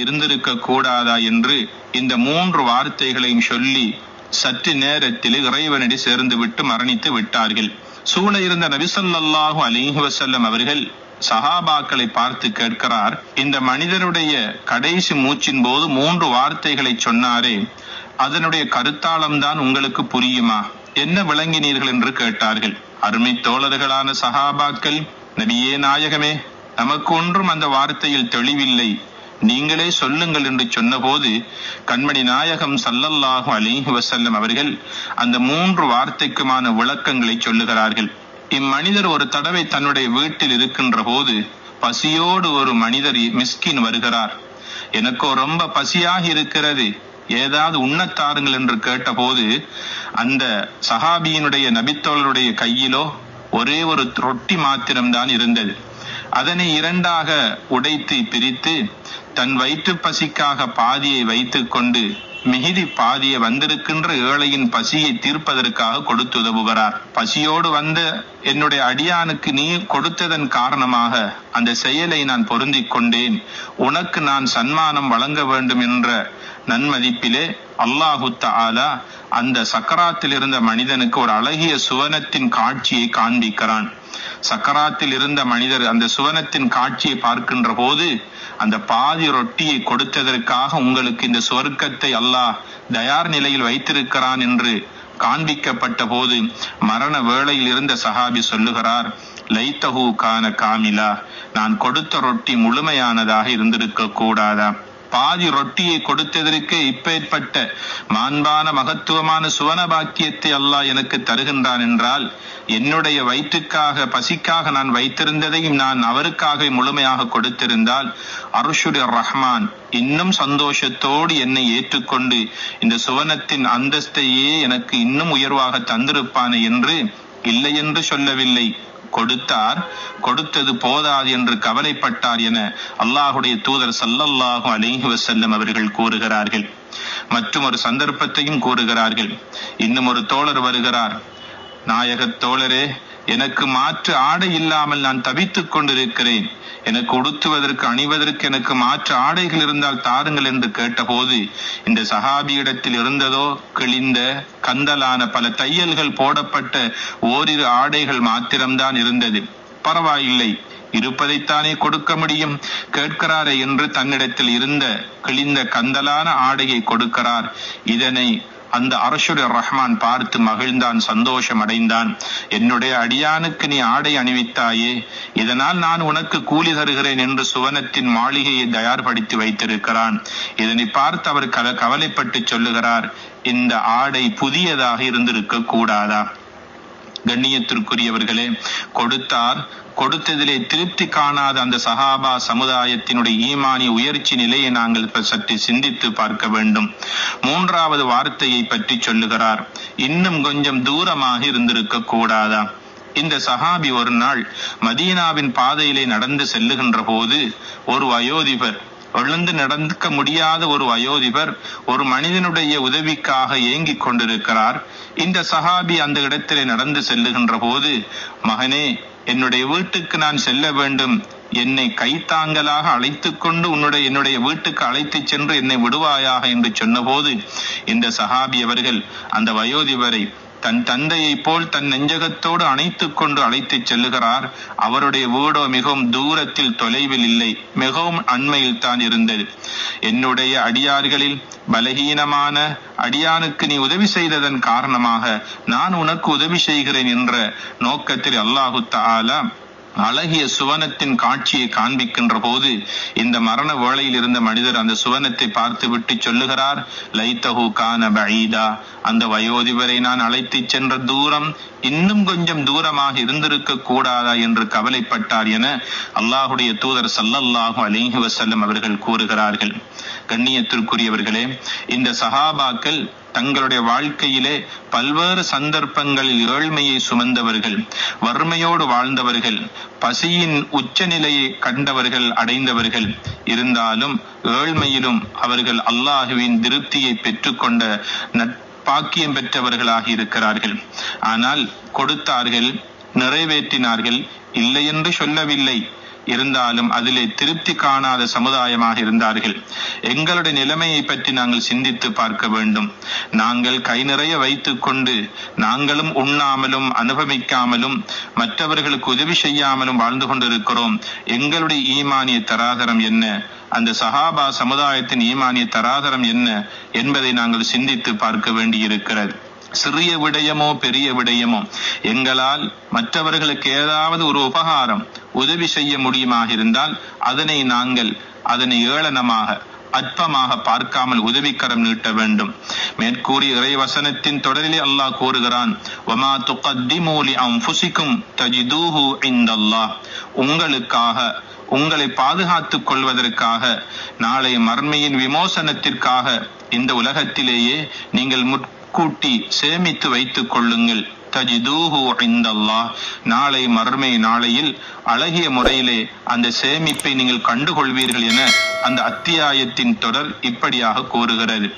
இருந்திருக்க கூடாதா என்று இந்த மூன்று வார்த்தைகளையும் சொல்லி சற்று நேரத்தில் இறைவனடி சேர்ந்து விட்டு மரணித்து விட்டார்கள். சூழ இருந்த நபிசல்லாஹு அலிஹி வசல்லம் அவர்கள் சஹாபாக்களை பார்த்து கேட்கிறார் இந்த மனிதனுடைய கடைசி மூச்சின் போது மூன்று வார்த்தைகளை சொன்னாரே அதனுடைய கருத்தாளம் தான் உங்களுக்கு புரியுமா? என்ன விளங்கினீர்கள் என்று கேட்டார்கள். அருமை தோழர்களான சஹாபாக்கள் நபியே நாயகமே நமக்கு ஒன்றும் அந்த வார்த்தையில் தெளிவில்லை. நீங்களே சொல்லுங்கள் என்று சொன்னபோது கண்மணி நாயகம் சல்லல்லாஹு அலிஹி வசல்லம் அவர்கள் அந்த மூன்று வார்த்தைக்குமான விளக்கங்களை சொல்லுகிறார்கள். இம்மனிதர் ஒரு தடவை தன்னுடைய வீட்டில் இருக்கின்ற போது பசியோடு ஒரு மனிதர் மிஸ்கின் வருகிறார். எனக்கோ ரொம்ப பசியாக இருக்கிறது. ஏதாவது உண்ணத்தாருங்கள் என்று கேட்டபோது அந்த சஹாபியினுடைய நபித்தோழருடைய கையிலோ ஒரே ஒரு ரொட்டி மாத்திரம்தான் இருந்தது. அதனை இரண்டாக உடைத்து பிரித்து தன் வயிற்று பசிக்காக பாதியை வைத்துக் கொண்டு மிகுதி பாதிய வந்திருக்கின்ற ஏழையின் பசியை தீர்ப்பதற்காக கொடுத்து உதவுகிறார் பசியோடு வந்த என்னுடைய அடியானுக்கு நீ கொடுத்ததன் காரணமாக அந்த செயலை நான் பொருந்திக் கொண்டேன். உனக்கு நான் சன்மானம் வழங்க வேண்டும் என்ற நன்மதிப்பிலே அல்லாஹு தாலா அந்த சக்கராத்தில் இருந்த மனிதனுக்கு ஒரு அழகிய சுவனத்தின் காட்சியை காண்பிக்கிறான். சக்கராத்தில் இருந்த மனிதர் அந்த சுவனத்தின் காட்சியை பார்க்கின்ற போது அந்த பாதி ரொட்டியை கொடுத்ததற்காக உங்களுக்கு இந்த சுவர்க்கத்தை அல்லாஹ் தயார் நிலையில் வைத்திருக்கிறான் என்று காண்பிக்கப்பட்ட போது மரண வேளையில் இருந்த சஹாபி சொல்லுகிறார் லைத்தஹூ கான காமிலா நான் கொடுத்த ரொட்டி முழுமையானதாக இருந்திருக்க கூடாதா பாதி ரொட்டியை கொடுத்ததற்கு இப்பேற்பட்ட மாண்பான மகத்துவமான சுவன பாக்கியத்தை அல்லாஹ் எனக்கு தருகின்றான் என்றால் என்னுடைய வயிற்றுக்காக பசிக்காக நான் வைத்திருந்ததையும் நான் அவருக்காக முழுமையாக கொடுத்திருந்தால் அருஷுடைய ரஹ்மான் இன்னும் சந்தோஷத்தோடு என்னை ஏற்றுக்கொண்டு இந்த சுவனத்தின் அந்தஸ்தையே எனக்கு இன்னும் உயர்வாக தந்திருப்பானே என்று இல்லை என்று சொல்லவில்லை. கொடுத்தார். கொடுத்தது போதாது என்று கவலைப்பட்டார் என அல்லாஹுடைய தூதர் சல்லல்லாஹு அலிஹி வசல்லம் அவர்கள் கூறுகிறார்கள். மற்றும் ஒரு சந்தர்ப்பத்தையும் கூறுகிறார்கள். இன்னும் ஒரு தோழர் வருகிறார். நாயகத் தோழரே எனக்கு மாற்று ஆடை இல்லாமல் நான் தவித்துக் கொண்டிருக்கிறேன். எனக்கு உடுத்துவதற்கு அணிவதற்கு எனக்கு மாற்று ஆடைகள் இருந்தால் தாருங்கள் என்று கேட்டபோது இந்த சகாபியிடத்தில் இருந்ததோ கிழிந்த கந்தலான பல தையல்கள் போடப்பட்ட ஓரிரு ஆடைகள் மாத்திரம்தான் இருந்தது. பரவாயில்லை இருப்பதைத்தானே கொடுக்க முடியும். கேட்கிறாரே என்று தன்னிடத்தில் இருந்த கிழிந்த கந்தலான ஆடையை கொடுக்கிறார். இதனை அந்த அரசுடைய ரஹ்மான் பார்த்து மகிழ்ந்தான் சந்தோஷம் அடைந்தான் என்னுடைய அடியானுக்கு நீ ஆடை அணிவித்தாயே இதனால் நான் உனக்கு கூலி தருகிறேன் என்று சுவனத்தின் மாளிகையை தயார்படுத்தி வைத்திருக்கிறான். இதனை பார்த்து அவர் கவலைப்பட்டு சொல்லுகிறார். இந்த ஆடை புதியதாக இருந்திருக்க கூடாதா? கண்ணியத்திற்குரியவர்களே கொடுத்தார். கொடுத்ததிலே திருப்தி காணாத அந்த சஹாபா சமுதாயத்தினுடைய ஈமானிய உயர்ச்சி நிலையை நாங்கள் சற்று சிந்தித்து பார்க்க வேண்டும். மூன்றாவது வார்த்தையை பற்றி சொல்லுகிறார். இன்னும் கொஞ்சம் தூரமாக இருந்திருக்க கூடாதா? இந்த சஹாபி ஒரு நாள் மதீனாவின் பாதையிலே நடந்து செல்லுகின்ற போது ஒரு வயோதிபர் எழுந்து நடக்க முடியாத ஒரு வயோதிபர் ஒரு மனிதனுடைய உதவிக்காக ஏங்கிக் கொண்டிருக்கிறார். இந்த சஹாபி அந்த இடத்திலே நடந்து செல்லுகின்ற போது மகனே என்னுடைய வீட்டுக்கு நான் செல்ல வேண்டும். என்னை கைத்தாங்கலாக அழைத்து கொண்டு உன்னுடைய என்னுடைய வீட்டுக்கு அழைத்து சென்று என்னை விடுவாயாக என்று சொன்னபோது இந்த சஹாபி அவர்கள் அந்த வயோதிபரை தன் தந்தையைப் போல் தன் நெஞ்சகத்தோடு அணைத்துக் கொண்டு அழைத்துச் செல்லுகிறார். அவருடைய வீடோ மிகவும் தூரத்தில் தொலைவில் இல்லை. மிகவும் அண்மையில் தான் இருந்தது. என்னுடைய அடியார்களில் பலகீனமான அடியானுக்கு நீ உதவி செய்ததன் காரணமாக நான் உனக்கு உதவி செய்கிறேன் என்ற நோக்கத்தில் அல்லாஹு தாலா அழகிய சுவனத்தின் காட்சியை காண்பிக்கின்ற போது இந்த மரண வேளையில் இருந்த மனிதர் அந்த சுவனத்தை பார்த்து விட்டு சொல்லுகிறார் லைத்தஹு கான பஈதா அந்த வயோதிபரை நான் அழைத்து சென்ற தூரம் இன்னும் கொஞ்சம் தூரமாக இருந்திருக்க கூடாதா என்று கவலைப்பட்டார் என அல்லாஹுடைய தூதர் சல்லல்லாஹு அலிஹி வசல்லம் அவர்கள் கூறுகிறார்கள். கண்ணியத்திற்குரியவர்களே இந்த சஹாபாக்கள் தங்களுடைய வாழ்க்கையிலே பல்வேறு சந்தர்ப்பங்களில் ஏழ்மையை சுமந்தவர்கள் வறுமையோடு வாழ்ந்தவர்கள் பசியின் உச்சநிலையை கண்டவர்கள் அடைந்தவர்கள். இருந்தாலும் ஏழ்மையிலும் அவர்கள் அல்லாஹுவின் திருப்தியை பெற்றுக்கொண்ட பாக்கியம் பெற்றவர்களாக இருக்கிறார்கள். ஆனால் கொடுத்தார்கள் நிறைவேற்றினார்கள் இல்லை என்று சொல்லவில்லை. இருந்தாலும் அதிலே திருப்தி காணாத சமுதாயமாக இருந்தார்கள். எங்களுடைய நிலைமையை பற்றி நாங்கள் சிந்தித்து பார்க்க வேண்டும். நாங்கள் கை நிறைய வைத்து கொண்டு நாங்களும் உண்ணாமலும் அனுபவிக்காமலும் மற்றவர்களுக்கு உதவி செய்யாமலும் வாழ்ந்து கொண்டிருக்கிறோம். எங்களுடைய ஈமானிய தராதரம் என்ன? அந்த சஹாபா சமுதாயத்தின் ஈமானிய தராதரம் என்ன? என்பதை நாங்கள் சிந்தித்து பார்க்க வேண்டியிருக்கிறது. சிறிய விடயமோ பெரிய விடயமோ எங்களால் மற்றவர்களுக்கு ஏதாவது ஒரு உபகாரம் உதவி செய்ய முடியுமாக இருந்தால் அதனை நாங்கள் அதனை ஏளனமாக அற்பமாக பார்க்காமல் உதவிக்கரம் நீட்ட வேண்டும். மேற்கூறிய இறைவசனத்தின் தொடரிலே அல்லாஹ் கூறுகிறான் வமா துகத்திமூ லி தஜிதூஹு இந்தல்லாஹ் உங்களுக்காக உங்களை பாதுகாத்துக் கொள்வதற்காக நாளை மர்மையின் விமோசனத்திற்காக இந்த உலகத்திலேயே நீங்கள் முற் கூட்டி சேமித்து வைத்துக் கொள்ளுங்கள். தஜிதூஹு இந்தல்லாஹ் நாளை மர்மை நாளையில் அழகிய முறையிலே அந்த சேமிப்பை நீங்கள் கண்டுகொள்வீர்கள் என அந்த அத்தியாயத்தின் தொடர் இப்படியாக கூறுகிறது.